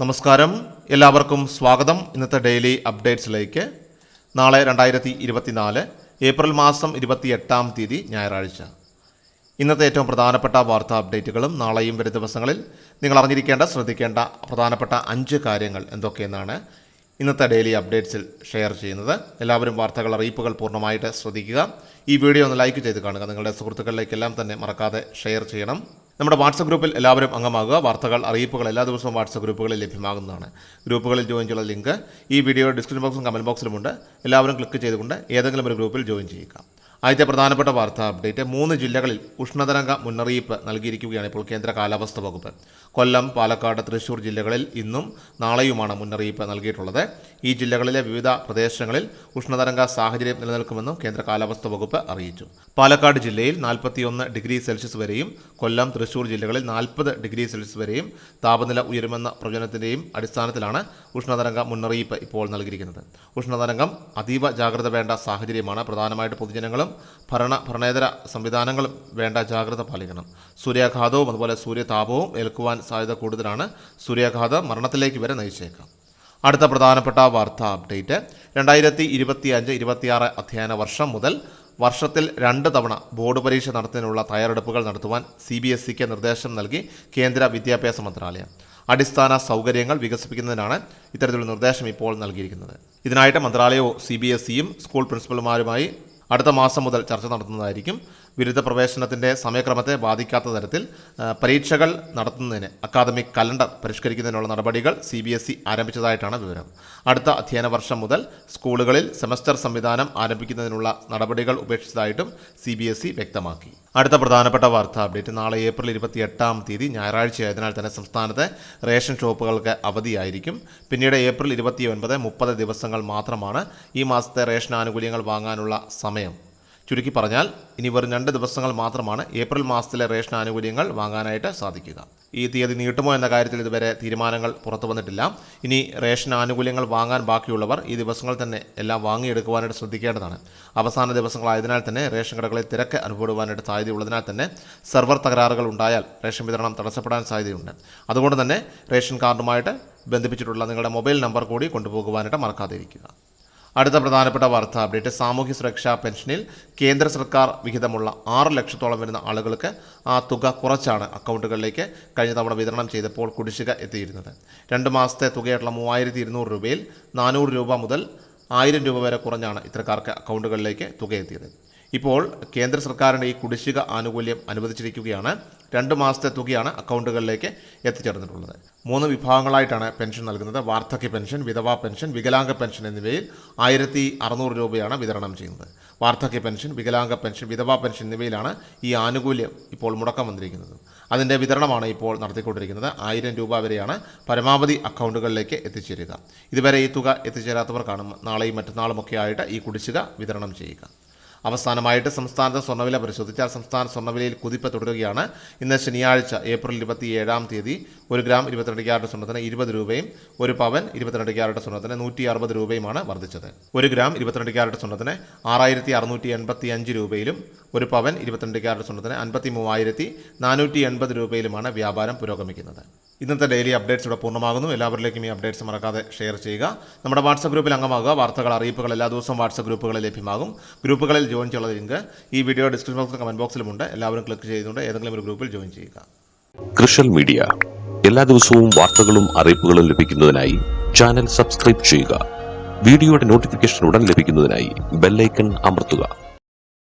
നമസ്കാരം. എല്ലാവർക്കും സ്വാഗതം. ഇന്നത്തെ ഡെയിലി അപ്ഡേറ്റ്സിലേക്ക്. നാളെ രണ്ടായിരത്തി ഇരുപത്തിനാല് ഏപ്രിൽ മാസം ഇരുപത്തി എട്ടാം തീയതി ഞായറാഴ്ച. ഇന്നത്തെ ഏറ്റവും പ്രധാനപ്പെട്ട വാർത്താ അപ്ഡേറ്റുകളും നാളെയും വരും ദിവസങ്ങളിൽ നിങ്ങൾ അറിഞ്ഞിരിക്കേണ്ട ശ്രദ്ധിക്കേണ്ട പ്രധാനപ്പെട്ട അഞ്ച് കാര്യങ്ങൾ എന്തൊക്കെയെന്നാണ് ഇന്നത്തെ ഡെയിലി അപ്ഡേറ്റ്സിൽ ഷെയർ ചെയ്യുന്നത്. എല്ലാവരും വാർത്തകൾ അറിയിപ്പുകൾ പൂർണമായിട്ട് ശ്രദ്ധിക്കുക. ഈ വീഡിയോ ഒന്ന് ലൈക്ക് ചെയ്ത് കാണുക. നിങ്ങളുടെ സുഹൃത്തുക്കളിലേക്കെല്ലാം തന്നെ മറക്കാതെ ഷെയർ ചെയ്യണം. നമ്മുടെ വാട്സപ്പ് ഗ്രൂപ്പിൽ എല്ലാവരും അംഗമാകുക. വാർത്തകൾ അറിയിപ്പുകൾ എല്ലാ ദിവസവും വാട്സപ്പ് ഗ്രൂപ്പുകളിൽ ലഭ്യമാകുന്നതാണ്. ഗ്രൂപ്പുകളിൽ ജോയിൻ ചെയ്യാനുള്ള ലിങ്ക് ഈ വീഡിയോ ഡിസ്ക്രിപ്ഷൻ ബോക്സും കമന്റ് ബോക്സിലുമുണ്ട് എല്ലാവരും ക്ലിക്ക് ചെയ്തുകൊണ്ട് ഏതെങ്കിലും ഒരു ഗ്രൂപ്പിൽ ജോയിൻ ചെയ്യുക. ആദ്യത്തെ പ്രധാനപ്പെട്ട വാർത്താ അപ്ഡേറ്റ്. മൂന്ന് ജില്ലകളിൽ ഉഷ്ണതരംഗ മുന്നറിയിപ്പ് നൽകിയിരിക്കുകയാണ് ഇപ്പോൾ കേന്ദ്ര കാലാവസ്ഥ വകുപ്പ്. കൊല്ലം പാലക്കാട് തൃശൂർ ജില്ലകളിൽ ഇന്നും നാളെയുമാണ് മുന്നറിയിപ്പ് നൽകിയിട്ടുള്ളത്. ഈ ജില്ലകളിലെ വിവിധ പ്രദേശങ്ങളിൽ ഉഷ്ണതരംഗ സാഹചര്യം നിലനിൽക്കുമെന്നും കേന്ദ്ര കാലാവസ്ഥ വകുപ്പ് അറിയിച്ചു. പാലക്കാട് ജില്ലയിൽ നാൽപ്പത്തിയൊന്ന് ഡിഗ്രി സെൽഷ്യസ് വരെയും കൊല്ലം തൃശൂർ ജില്ലകളിൽ നാൽപ്പത് ഡിഗ്രി സെൽഷ്യസ് വരെയും താപനില ഉയരുമെന്ന പ്രവചനത്തിന്റെയും അടിസ്ഥാനത്തിലാണ് ഉഷ്ണതരംഗ മുന്നറിയിപ്പ് ഇപ്പോൾ നൽകിയിരിക്കുന്നത്. ഉഷ്ണതരംഗം അതീവ ജാഗ്രത വേണ്ട സാഹചര്യമാണ്. പ്രധാനമായിട്ട് പൊതുജനങ്ങളും ഭരണ ഭരണേതര സംവിധാനങ്ങളും വേണ്ട ജാഗ്രത പാലിക്കണം. സൂര്യാഘാതവും അതുപോലെ സൂര്യതാപവും ഏൽക്കുവാൻ സാധ്യത കൂടുതലാണ്. സൂര്യാഘാതം മരണത്തിലേക്ക് വരെ നയിച്ചേക്കാം. അടുത്ത പ്രധാനപ്പെട്ട വാർത്താ അപ്ഡേറ്റ്. രണ്ടായിരത്തി ഇരുപത്തി അഞ്ച് ഇരുപത്തിയാറ് അധ്യയന വർഷം മുതൽ വർഷത്തിൽ രണ്ട് തവണ ബോർഡ് പരീക്ഷ നടത്തുന്നതിനുള്ള തയ്യാറെടുപ്പുകൾ നടത്തുവാൻ സി ബി എസ് സിക്ക് നിർദ്ദേശം നൽകി കേന്ദ്ര വിദ്യാഭ്യാസ മന്ത്രാലയം. അടിസ്ഥാന സൗകര്യങ്ങൾ വികസിപ്പിക്കുന്നതിനാണ് ഇത്തരത്തിലുള്ള നിർദ്ദേശം ഇപ്പോൾ നൽകിയിരിക്കുന്നത്. ഇതിനായിട്ട് മന്ത്രാലയവും സി ബി എസ് സിയും സ്കൂൾ പ്രിൻസിപ്പൽമാരുമായി അടുത്ത മാസം മുതൽ ചർച്ച നടത്തുന്നതായിരിക്കും. ബിരുദ പ്രവേശനത്തിന്റെ സമയക്രമത്തെ ബാധിക്കാത്ത തരത്തിൽ പരീക്ഷകൾ നടത്തുന്നതിന് അക്കാദമിക് കലണ്ടർ പരിഷ്കരിക്കുന്നതിനുള്ള നടപടികൾ സി ബി എസ് ഇ ആരംഭിച്ചതായിട്ടാണ് വിവരം. അടുത്ത അധ്യയന വർഷം മുതൽ സ്കൂളുകളിൽ സെമസ്റ്റർ സംവിധാനം ആരംഭിക്കുന്നതിനുള്ള നടപടികൾ ഉപേക്ഷിച്ചതായിട്ടും സി ബി എസ് ഇ വ്യക്തമാക്കി. അടുത്ത പ്രധാനപ്പെട്ട വാർത്താ. അപ്ഡേറ്റ് നാളെ ഏപ്രിൽ ഇരുപത്തി എട്ടാം തീയതി ഞായറാഴ്ചയായതിനാൽ തന്നെ സംസ്ഥാനത്തെ റേഷൻ ഷോപ്പുകൾക്ക് അവധിയായിരിക്കും. പിന്നീട് ഏപ്രിൽ ഇരുപത്തി ഒൻപത് മുപ്പത് ദിവസങ്ങൾ മാത്രമാണ് ഈ മാസത്തെ റേഷൻ ആനുകൂല്യങ്ങൾ വാങ്ങാനുള്ള സമയം. ചുരുക്കി പറഞ്ഞാൽ ഇനി വെറും രണ്ട് ദിവസങ്ങൾ മാത്രമാണ് ഏപ്രിൽ മാസത്തിലെ റേഷൻ ആനുകൂല്യങ്ങൾ വാങ്ങാനായിട്ട് സാധിക്കുക. ഈ തീയതി നീട്ടുമോ എന്ന കാര്യത്തിൽ ഇതുവരെ തീരുമാനങ്ങൾ പുറത്തു വന്നിട്ടില്ല. ഇനി റേഷൻ ആനുകൂല്യങ്ങൾ വാങ്ങാൻ ബാക്കിയുള്ളവർ ഈ ദിവസങ്ങൾ തന്നെ എല്ലാം വാങ്ങിയെടുക്കുവാനായിട്ട് ശ്രദ്ധിക്കേണ്ടതാണ്. അവസാന ദിവസങ്ങളായതിനാൽ തന്നെ റേഷൻ കടകളിൽ തിരക്ക് അനുഭവപ്പെടുവാനായിട്ട് സാധ്യതയുള്ളതിനാൽ തന്നെ സെർവർ തകരാറുകൾ ഉണ്ടായാൽ റേഷൻ വിതരണം തടസ്സപ്പെടാൻ സാധ്യതയുണ്ട്. അതുകൊണ്ട് തന്നെ റേഷൻ കാർഡുമായിട്ട് ബന്ധിപ്പിച്ചിട്ടുള്ള നിങ്ങളുടെ മൊബൈൽ നമ്പർ കൂടി കൊണ്ടുപോകുവാനായിട്ട് മറക്കാതിരിക്കുക. അടുത്ത പ്രധാനപ്പെട്ട വാർത്താ. അപ്ഡേറ്റ് സാമൂഹ്യ സുരക്ഷാ പെൻഷനിൽ കേന്ദ്ര സർക്കാർ വിഹിതമുള്ള ആറ് ലക്ഷത്തോളം വരുന്ന ആളുകൾക്ക് ആ തുക കുറച്ചാണ് അക്കൗണ്ടുകളിലേക്ക് കഴിഞ്ഞ തവണ വിതരണം ചെയ്തപ്പോൾ കുടിശ്ശിക എത്തിയിരുന്നത്. രണ്ട് മാസത്തെ തുകയായിട്ടുള്ള മൂവായിരത്തി ഇരുന്നൂറ് രൂപയിൽ നാനൂറ് രൂപ മുതൽ ആയിരം രൂപ വരെ കുറഞ്ഞാണ് ഇത്തരക്കാർക്ക് അക്കൗണ്ടുകളിലേക്ക് തുക എത്തിയത്. ഇപ്പോൾ കേന്ദ്ര സർക്കാരിന്റെ ഈ കുടിശ്ശിക ആനുകൂല്യം അനുവദിച്ചിരിക്കുകയാണ്. രണ്ട് മാസത്തെ തുകയാണ് അക്കൗണ്ടുകളിലേക്ക് എത്തിച്ചേർന്നിട്ടുള്ളത്. മൂന്ന് വിഭാഗങ്ങളായിട്ടാണ് പെൻഷൻ നൽകുന്നത്. വാർദ്ധക്യ പെൻഷൻ വിധവാ പെൻഷൻ വികലാംഗ പെൻഷൻ എന്നിവയിൽ ആയിരത്തി അറുന്നൂറ് രൂപയാണ് വിതരണം ചെയ്യുന്നത്. വാർദ്ധക്യ പെൻഷൻ വികലാംഗ പെൻഷൻ വിധവാ പെൻഷൻ എന്നിവയിലാണ് ഈ ആനുകൂല്യം ഇപ്പോൾ മുടക്കം വന്നിരിക്കുന്നത്. അതിന്റെ വിതരണമാണ് ഇപ്പോൾ നടത്തിക്കൊണ്ടിരിക്കുന്നത്. ആയിരം രൂപ വരെയാണ് പരമാവധി അക്കൗണ്ടുകളിലേക്ക് എത്തിച്ചേരുക. ഇതുവരെ ഈ തുക എത്തിച്ചേരാത്തവർക്കാണ് നാളെയും മറ്റന്നാളുമൊക്കെ ആയിട്ട് ഈ കുടിശ്ശിക വിതരണം ചെയ്യുക. അവസാനമായിട്ട് സംസ്ഥാനത്തെ സ്വർണവില പരിശോധിച്ചാൽ സംസ്ഥാന സ്വർണവിലയിൽ കുതിപ്പ് തുടരുകയാണ്. ഇന്ന് ശനിയാഴ്ച ഏപ്രിൽ ഇരുപത്തി ഏഴാം തീയതി ഒരു ഗ്രാം ഇരുപത്തിരണ്ട് ക്യാരറ്റ് സ്വർണത്തിന് ഇരുപത് രൂപയും ഒരു പവൻ ഇരുപത്തിരണ്ട് ക്യാരറ്റ് സ്വർണത്തിന് നൂറ്റി അറുപത് രൂപയുമാണ് വർദ്ധിച്ചത്. ഒരു ഗ്രാം ഇരുപത്തിരണ്ട് ക്യാരറ്റ് സ്വർണത്തിന് ആറായിരത്തി അറുന്നൂറ്റി എൺപത്തി അഞ്ച് രൂപയിലും ഒരു പവൻ ഇരുപത്തിരണ്ട് ക്യാരറ്റ് സ്വർണത്തിന് അൻപത്തി മൂവായിരത്തി നാനൂറ്റി എൺപത് രൂപയിലുമാണ് വ്യാപാരം പുരോഗമിക്കുന്നത്. ഇന്നത്തെ ഡെയിലി അപ്ഡേറ്റ്സ് ഇവിടെ പൂർണമാകുന്നു. എല്ലാവരിലേക്കും ഈ അപ്ഡേറ്റ്സ് മറക്കാതെ ഷെയർ ചെയ്യുക. നമ്മുടെ വാട്സപ്പ് ഗ്രൂപ്പിൽ അംഗമാകുക. വാർത്തകൾ അറിയിപ്പുകൾ എല്ലാ ദിവസവും വാട്സപ്പ് ഗ്രൂപ്പുകളിൽ ലഭ്യമാകും. ഗ്രൂപ്പുകളിൽ ജോയിൻ ചെയ്യാനുള്ള ലിങ്ക് ഈ വീഡിയോ ഡിസ്ക്രിപ്ഷൻ ബോക്സിൽ കമന്റ് ബോക്സിലുമുണ്ട് എല്ലാവരും ക്ലിക്ക് ചെയ്തുകൊണ്ട് ഏതെങ്കിലും ഒരു ഗ്രൂപ്പിൽ ജോയിൻ ചെയ്യുക. കൃഷൽ മീഡിയ എല്ലാ ദിവസവും വാർത്തകളും അറിയിപ്പുകളും ലഭിക്കുന്നതിനായി ചാനൽ സബ്സ്ക്രൈബ് ചെയ്യുക. വീഡിയോയുടെ നോട്ടിഫിക്കേഷൻ ഉടൻ ലഭിക്കുന്നതിനായി ബെല്ലൈക്കൺ അമർത്തുക.